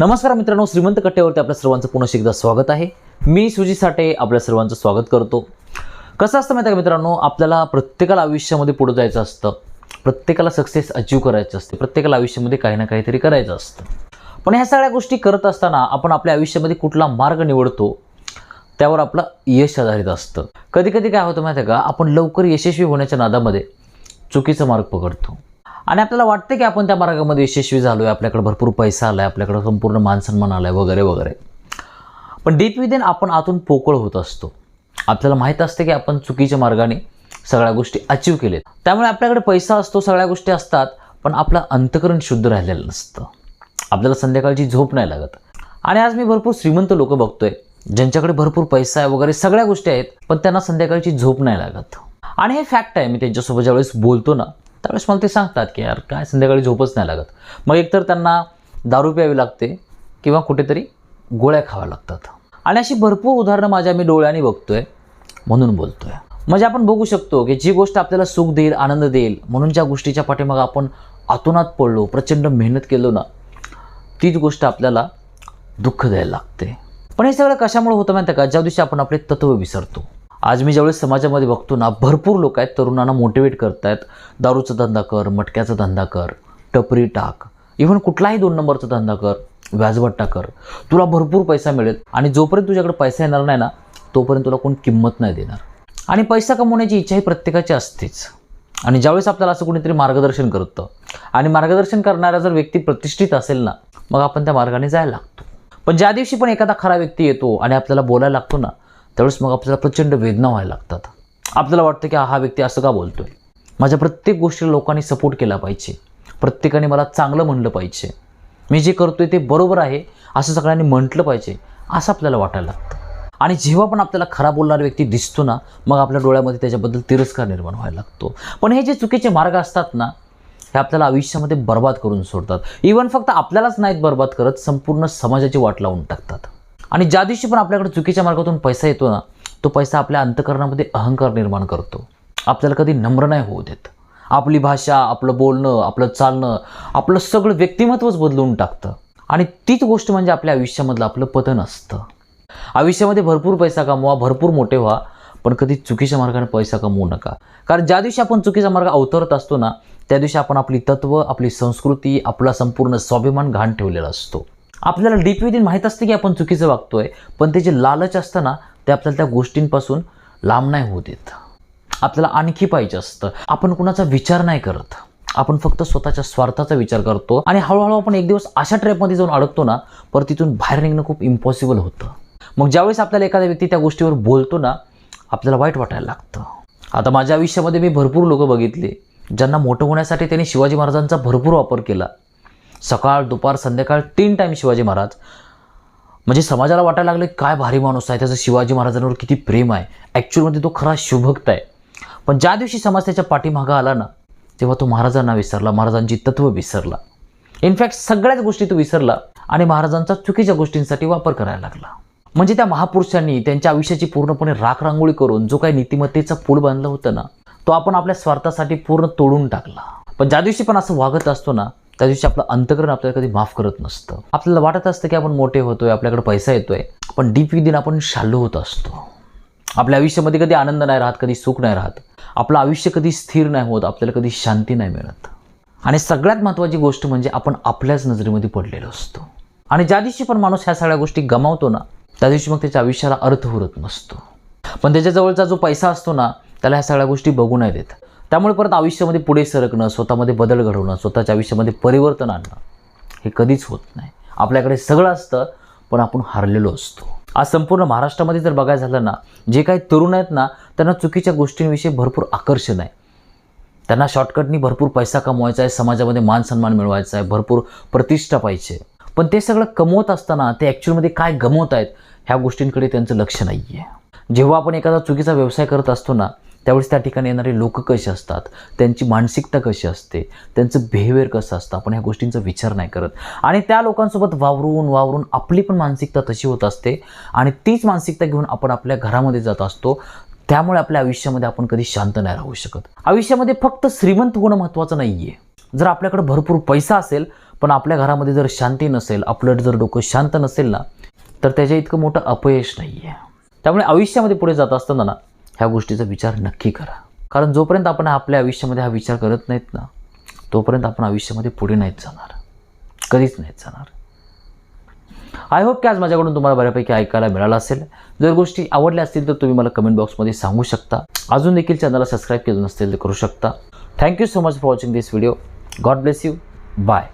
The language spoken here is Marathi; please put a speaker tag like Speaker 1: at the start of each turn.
Speaker 1: नमस्कार मित्रांनो श्रीमंत कट्ट्यावरती आपल्या सर्वांचं पुन्हा एकदा स्वागत आहे. मी सुजी साठे आपल्या सर्वांचं स्वागत करतो. कसं असतं माहिती आहे का मित्रांनो आपल्याला प्रत्येकाला आयुष्यामध्ये पुढे जायचं असतं. प्रत्येकाला सक्सेस अचीव करायचं असते. प्रत्येकाला आयुष्यामध्ये काही ना काहीतरी करायचं असतं. पण ह्या सगळ्या गोष्टी करत असताना आपण आपल्या आयुष्यामध्ये कुठला मार्ग निवडतो त्यावर आपलं यश आधारित असतं. कधी कधी काय होतं माहिती आहे का आपण लवकर यशस्वी होण्याच्या नादामध्ये चुकीचा मार्ग पकडतो. आणि आपल्याला वाटतं की आपण त्या मार्गामध्ये यशस्वी झालो आहे आपल्याकडे भरपूर पैसा आला आहे आपल्याकडे संपूर्ण मानसन्मान आला आहे वगैरे वगैरे. पण डीप विदेन आपण आतून पोकळ होत असतो. आपल्याला माहीत असते की आपण चुकीच्या मार्गाने सगळ्या गोष्टी अचीव केलेत. त्यामुळे आपल्याकडे पैसा असतो सगळ्या गोष्टी असतात पण आपलं अंतकरण शुद्ध राहिलेलं नसतं. आपल्याला संध्याकाळची झोप नाही लागत. आणि आज मी भरपूर श्रीमंत लोक बघतोय ज्यांच्याकडे भरपूर पैसा आहे वगैरे सगळ्या गोष्टी आहेत पण त्यांना संध्याकाळची झोप नाही लागत. आणि हे फॅक्ट आहे मी त्यांच्यासोबत ज्यावेळेस बोलतो ना त्यावेळेस मला ते सांगतात की यार काय संध्याकाळी झोपच नाही लागत. मग एकतर त्यांना दारू प्यावी लागते किंवा कुठेतरी गोळ्या खाव्या लागतात. आणि अशी भरपूर उदाहरणं माझ्या मी डोळ्याने बघतोय म्हणून बोलतोय. म्हणजे आपण बघू शकतो की जी गोष्ट आपल्याला सुख देईल आनंद देईल म्हणून ज्या गोष्टीच्या पाठीमागं आपण आतोनात पडलो प्रचंड मेहनत केलो ना तीच गोष्ट आपल्याला दुःख द्यायला लागते. पण हे सगळं कशामुळे होतं माहिती आहे का? ज्या दिवशी आपण आपले तत्व विसरतो. आज मी ज्यावेळेस समाजामध्ये बघतो ना भरपूर लोक आहेत तरुणांना मोटिवेट करतायत. दारूचा धंदा कर मटक्याचा धंदा कर टपरी टाक. इव्हन कुठलाही दोन नंबरचा धंदा कर व्याजभट्टा कर. तुला भरपूर पैसा मिळेल आणि जोपर्यंत तुझ्याकडे पैसा येणार नाही ना तोपर्यंत तुला कोण किंमत नाही देणार. आणि पैसा कमवण्याची इच्छा ही प्रत्येकाची असतेच. आणि ज्यावेळेस आपल्याला असं कोणीतरी मार्गदर्शन करतं आणि मार्गदर्शन करणारा जर व्यक्ती प्रतिष्ठित असेल ना मग आपण त्या मार्गाने जायला लागतो. पण ज्या दिवशी पण एखादा खरा व्यक्ती येतो आणि आपल्याला बोलायला लागतो ना त्यावेळेस मग आपल्याला प्रचंड वेदना व्हायला लागतात. आपल्याला वाटतं की हा व्यक्ती असं का बोलतोय? माझ्या प्रत्येक गोष्टीला लोकांनी सपोर्ट केला पाहिजे. प्रत्येकाने मला चांगलं म्हणलं पाहिजे. मी जे करतोय ते बरोबर आहे असं सगळ्यांनी म्हटलं पाहिजे असं आपल्याला वाटायला लागतं. आणि जेव्हा पण आपल्याला खरा बोलणारा व्यक्ती दिसतो ना मग आपल्या डोळ्यामध्ये त्याच्याबद्दल तिरस्कार निर्माण व्हायला लागतो. पण हे जे चुकीचे मार्ग असतात ना हे आपल्याला आयुष्यामध्ये बर्बाद करून सोडतात. इवन फक्त आपल्यालाच नाहीत बर्बाद करत संपूर्ण समाजाची वाट लावून टाकतात. आणि ज्या दिवशी पण आपल्याकडे चुकीच्या मार्गातून पैसा येतो ना तो पैसा आपल्या अंतकरणामध्ये अहंकार निर्माण करतो. आपल्याला कधी नम्र नाही होऊ देत. आपली भाषा आपलं बोलणं आपलं चालणं आपलं सगळं व्यक्तिमत्वच बदलून टाकतं. आणि तीच गोष्ट म्हणजे आपल्या आयुष्यामधलं आपलं पतन असतं. आयुष्यामध्ये भरपूर पैसा कमवा भरपूर मोठे व्हा पण कधी चुकीच्या मार्गाने पैसा कमवू नका. कारण ज्या दिवशी आपण चुकीचा मार्ग अवतरत असतो ना त्या दिवशी आपण आपली तत्व आपली संस्कृती आपला संपूर्ण स्वाभिमान घाण ठेवलेला असतो. आपल्याला डीप विदिन माहीत असते की आपण चुकीचं वागतोय. पण ते जे लालच असतं ना ते आपल्याला त्या गोष्टींपासून लांब नाही होऊ देत. आपल्याला आणखी पाहिजे असतं. आपण कुणाचा विचार नाही करत. आपण फक्त स्वतःच्या स्वार्थाचा विचार करतो आणि हळूहळू आपण एक दिवस अशा ट्रॅपमध्ये जाऊन अडकतो ना पर तिथून बाहेर निघणं खूप इम्पॉसिबल होतं. मग ज्यावेळेस आपल्याला एखादा व्यक्ती त्या गोष्टीवर बोलतो ना आपल्याला वाईट वाटायला लागतं. आता माझ्या आयुष्यामध्ये मी भरपूर लोक बघितले ज्यांना मोठं होण्यासाठी त्यांनी शिवाजी महाराजांचा भरपूर वापर केला. सकाळ दुपार संध्याकाळ तीन टाईम शिवाजी महाराज. म्हणजे समाजाला वाटायला लागलं काय भारी माणूस आहे त्याचं शिवाजी महाराजांवर किती प्रेम आहे. ॲक्च्युअलमध्ये तो खरा शिवभक्त आहे. पण ज्या दिवशी समाज त्याच्या पाठीमागं आला ना तेव्हा तो महाराजांना विसरला महाराजांची तत्व विसरला. इनफॅक्ट सगळ्याच गोष्टी तो विसरला आणि महाराजांचा चुकीच्या गोष्टींसाठी वापर करायला लागला. म्हणजे त्या महापुरुषांनी त्यांच्या आयुष्याची पूर्णपणे राख रांगोळी करून जो काही नीतिमत्तेचा पूल बांधला होता ना तो आपण आपल्या स्वार्थासाठी पूर्ण तोडून टाकला. पण ज्या दिवशी पण असं वागत असतो ना त्या दिवशी आपलं अंतकरण आपल्याला कधी माफ करत नसतं. आपल्याला वाटत असतं की आपण मोठे होतोय आपल्याकडे पैसा येतोय पण डीप विदिन आपण शालू होत असतो. आपल्या आयुष्यामध्ये कधी आनंद नाही राहत कधी सुख नाही राहत. आपलं आयुष्य कधी स्थिर नाही होत आपल्याला कधी शांती नाही मिळत. आणि सगळ्यात महत्त्वाची गोष्ट म्हणजे आपण आपल्याच नजरेमध्ये पडलेलो असतो. आणि ज्या दिवशी पण माणूस ह्या सगळ्या गोष्टी गमावतो ना त्या दिवशी मग त्याच्या आयुष्याला अर्थ उरत नसतो. पण त्याच्याजवळचा जो पैसा असतो ना त्याला ह्या सगळ्या गोष्टी बघू नाही देत. त्यामुळे परत आयुष्यामध्ये पुढे सरकणं स्वतःमध्ये बदल घडवणं स्वतःच्या आयुष्यामध्ये परिवर्तन आणणं हे कधीच होत नाही. आपल्याकडे सगळं असतं पण आपण हारलेलो असतो. आज संपूर्ण महाराष्ट्रामध्ये जर बघायचं झालं ना जे काही तरुण आहेत ना त्यांना चुकीच्या गोष्टींविषयी भरपूर आकर्षण आहे. त्यांना शॉर्टकटनी भरपूर पैसा कमवायचा आहे समाजामध्ये मान सन्मान मिळवायचा आहे भरपूर प्रतिष्ठा पाहिजे. पण ते सगळं कमवत असताना ते ॲक्च्युअलमध्ये काय गमवत आहेत ह्या गोष्टींकडे त्यांचं लक्ष नाही आहे जेव्हा आपण एखादा चुकीचा व्यवसाय करत असतो ना त्यावेळेस त्या ठिकाणी येणारे लोक कसे असतात? त्यांची मानसिकता कशी असते? त्यांचं बिहेवियर कसं असतं? आपण ह्या गोष्टींचा विचार नाही करत. आणि त्या लोकांसोबत वावरून वावरून आपली पण मानसिकता तशी होत असते. आणि तीच मानसिकता घेऊन आपण आपल्या घरामध्ये जात असतो. त्यामुळे आपल्या आयुष्यामध्ये आपण कधी शांत नाही राहू शकत. आयुष्यामध्ये फक्त श्रीमंत होणं महत्त्वाचं नाही आहे जर आपल्याकडे भरपूर पैसा असेल पण आपल्या घरामध्ये जर शांती नसेल आपलं जर डोकं शांत नसेल ना तर त्याच्या इतकं मोठं अपयश नाही आहे त्यामुळे आयुष्यामध्ये पुढे जात असताना ना ह्या गोष्टीचा विचार नक्की करा. कारण जोपर्यंत आपण आपल्या आयुष्यामध्ये हा विचार करत नाहीत ना तोपर्यंत आपण आयुष्यामध्ये पुढे नाहीत जाणार. कधीच नाहीत जाणार. आय होप की आज माझ्याकडून तुम्हाला बऱ्यापैकी ऐकायला मिळालं असेल. जर गोष्टी आवडल्या असतील तर तुम्ही मला कमेंट बॉक्समध्ये सांगू शकता. अजून देखील चॅनलला सबस्क्राईब केलं नसतील तर करू शकता. Thank you so much for watching this video God bless you bye